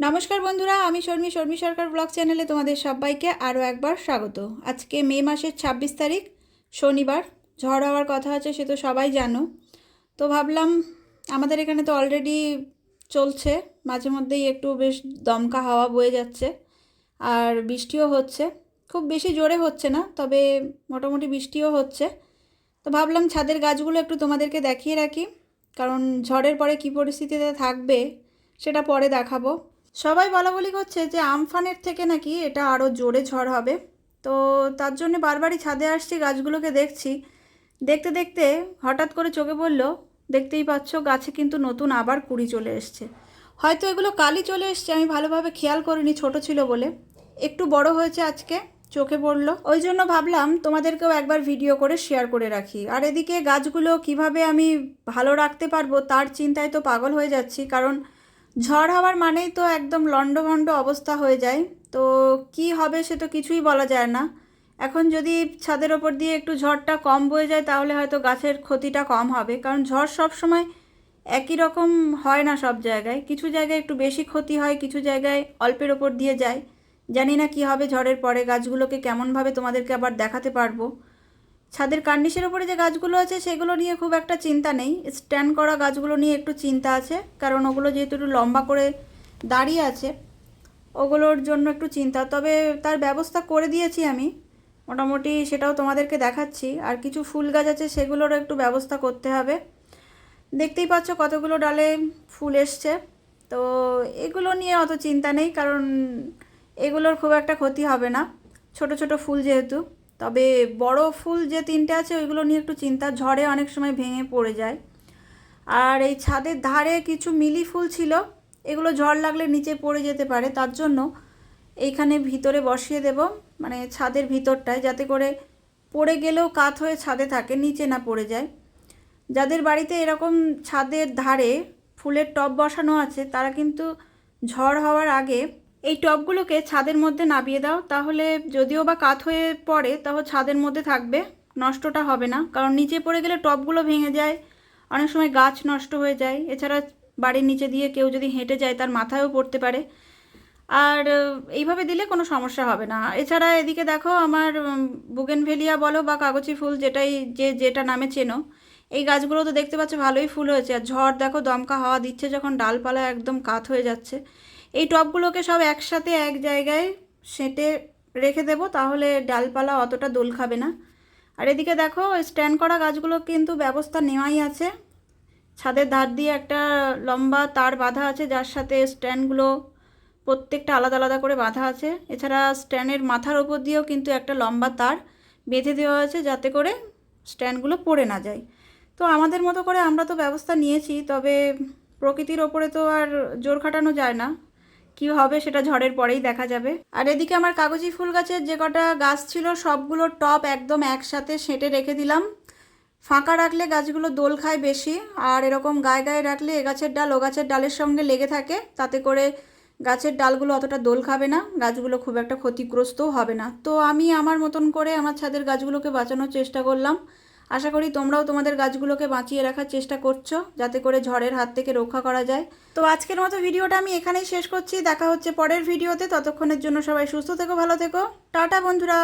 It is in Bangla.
নমস্কার বন্ধুরা, আমি শর্মি শর্মি সরকার ব্লগ চ্যানেলে তোমাদের সবাইকে আরও একবার স্বাগত। আজকে মে মাসের ছাব্বিশ তারিখ, শনিবার। ঝড় হওয়ার কথা আছে, সে তো সবাই জানো। তো ভাবলাম, আমাদের এখানে তো অলরেডি চলছে, মাঝে মধ্যেই একটু বেশ দমকা হাওয়া বয়ে যাচ্ছে, আর বৃষ্টিও হচ্ছে। খুব বেশি জোরে হচ্ছে না, তবে মোটামুটি বৃষ্টিও হচ্ছে। তো ভাবলাম ছাদের গাছগুলো একটু তোমাদেরকে দেখিয়ে রাখি, কারণ ঝড়ের পরে কী পরিস্থিতিতে থাকবে, সেটা পরে দেখাবো। সবাই বলা বলি করছে যে আমফানের থেকে নাকি এটা আরও জোরে ঝড় হবে। তো তার জন্য বারবারই ছাদে আসছি, গাছগুলোকে দেখছি। দেখতে দেখতে হঠাৎ করে চোখে পড়ল, দেখতেই পাচ্ছ গাছে কিন্তু নতুন আবার কুড়ি চলে এসছে। হয়তো এগুলো কালই চলে এসছে, আমি ভালোভাবে খেয়াল করিনি, ছোট ছিল বলে। একটু বড় হয়েছে আজকে, চোখে পড়ল। ওই জন্য ভাবলাম তোমাদেরকেও একবার ভিডিও করে শেয়ার করে রাখি। আর এদিকে গাছগুলো কীভাবে আমি ভালো রাখতে পারব, তার চিন্তায় তো পাগল হয়ে যাচ্ছি, কারণ ঝড় হওয়ার মানেই তো একদম লণ্ডভণ্ড অবস্থা হয়ে যায়। তো কি হবে সে তো কিছুই বলা যায় না। এখন যদি ছাদের ওপর দিয়ে একটু ঝড়টা কম বয়ে যায়, তাহলে হয়তো গাছের ক্ষতিটা কম হবে। কারণ ঝড় সব সময় একই রকম হয় না সব জায়গায়। কিছু জায়গায় একটু বেশি ক্ষতি হয়, কিছু জায়গায় অল্পের ওপর দিয়ে যায়। জানি না কি হবে ঝড়ের পরে। গাছগুলোকে কেমনভাবে তোমাদেরকে আবার দেখাতে পারব। ছাদের কার্নিশের ওপরে যে গাছগুলো আছে, সেগুলো নিয়ে খুব একটা চিন্তা নেই। স্ট্যান্ড করা গাছগুলো নিয়ে একটু চিন্তা আছে, কারণ ওগুলো যেহেতু একটু লম্বা করে দাঁড়িয়ে আছে, ওগুলোর জন্য একটু চিন্তা। তবে তার ব্যবস্থা করে দিয়েছি আমি। মোটামুটি সেটাও তোমাদেরকে দেখাচ্ছি। আর কিছু ফুল গাছ আছে, সেগুলোরও একটু ব্যবস্থা করতে হবে। দেখতেই পাচ্ছ কতগুলো ডালে ফুল এসছে। তো এগুলো নিয়ে অত চিন্তা নেই, কারণ এগুলোর খুব একটা ক্ষতি হবে না। ছোট ছোট ফুল যেহেতু। তবে বড় ফুল যে তিনটে আছে, ওইগুলো নিয়ে একটু চিন্তা। ঝড়ে অনেক সময় ভেঙে পড়ে যায়। আর এই ছাদের ধারে কিছু মিলি ফুল ছিল, এগুলো ঝড় লাগলে নিচে পড়ে যেতে পারে। তার জন্য এইখানে ভিতরে বসিয়ে দেব মানে ছাদের ভিতরটায়, যাতে করে পড়ে গেলেও কাত হয়ে ছাদে থাকে, নিচে না পড়ে যায়। যাদের বাড়িতে এরকম ছাদের ধারে ফুলের টব বসানো আছে, তারা কিন্তু ঝড় হওয়ার আগে এই টবগুলোকে ছাদের মধ্যে নামিয়ে দাও, তাহলে যদিও বা কাত হয়ে পড়ে তাহলে ছাদের মধ্যে থাকবে। নষ্টটা হবে না, কারণ নিচে পড়ে গেলে টবগুলো ভেঙে যায়, অনেক সময় গাছ নষ্ট হয়ে যায়। এছাড়া বাড়ির নিচে দিয়ে কেউ যদি হেঁটে যায়, তার মাথায়ও পড়তে পারে। আর এইভাবে দিলে কোনো সমস্যা হবে না। এছাড়া এদিকে দেখো আমার বুগেনভেলিয়া বলো বা কাগজি ফুল যেটাই, যে যেটা নামে চেনো, এই গাছগুলো তো দেখতে পাচ্ছ ভালোই ফুল হয়েছে। আর ঝড় দেখো দমকা হাওয়া দিচ্ছে যখন ডালপালা একদম কাত হয়ে যাচ্ছে। এই টবগুলোকে সব একসাথে এক জায়গায় সেঁটে রেখে দেবো, তাহলে ডালপালা অতটা দোল খাবে না। আর এদিকে দেখো স্ট্যান্ড করা গাছগুলো কিন্তু ব্যবস্থা নেওয়াই আছে। ছাদের ধার দিয়ে একটা লম্বা তার বাঁধা আছে, যার সাথে স্ট্যান্ডগুলো প্রত্যেকটা আলাদা আলাদা করে বাঁধা আছে। এছাড়া স্ট্যান্ডের মাথার ওপর দিয়েও কিন্তু একটা লম্বা তার বেঁধে দেওয়া আছে, যাতে করে স্ট্যান্ডগুলো পড়ে না যায়। তো আমাদের মতো করে আমরা তো ব্যবস্থা নিয়েছি, তবে প্রকৃতির ওপরে তো আর জোর খাটানো যায় না। কি হবে সেটা ঝড়ের পরেই দেখা যাবে। আর এদিকে আমার কাগজি ফুল গাছের যে কটা গাছ ছিল, সবগুলো টপ একদম একসাথে সেঁটে রেখে দিলাম। ফাঁকা রাখলে গাছগুলো দোল খায় বেশি, আর এরকম গায়ে গায়ে রাখলে এ গাছের ডাল ও গাছের ডালের সঙ্গে লেগে থাকে। তাতে করে গাছের ডালগুলো অতটা দোল খাবে না, গাছগুলো খুব একটা ক্ষতিগ্রস্তও হবে না। তো আমি আমার মতন করে আমার ছাদের গাছগুলোকে বাঁচানোর চেষ্টা করলাম। আশা করি তোমরাও তোমাদের গাছগুলোকে বাঁচিয়ে রাখার চেষ্টা করছ, যাতে করে ঝড়ের হাত থেকে রক্ষা করা যায়। তো আজকের মতো ভিডিওটা আমি এখানেই শেষ করছি। দেখা হচ্ছে পরের ভিডিওতে। ততক্ষণের জন্য সবাই সুস্থ থেকো, ভালো থেকো। টাটা বন্ধুরা।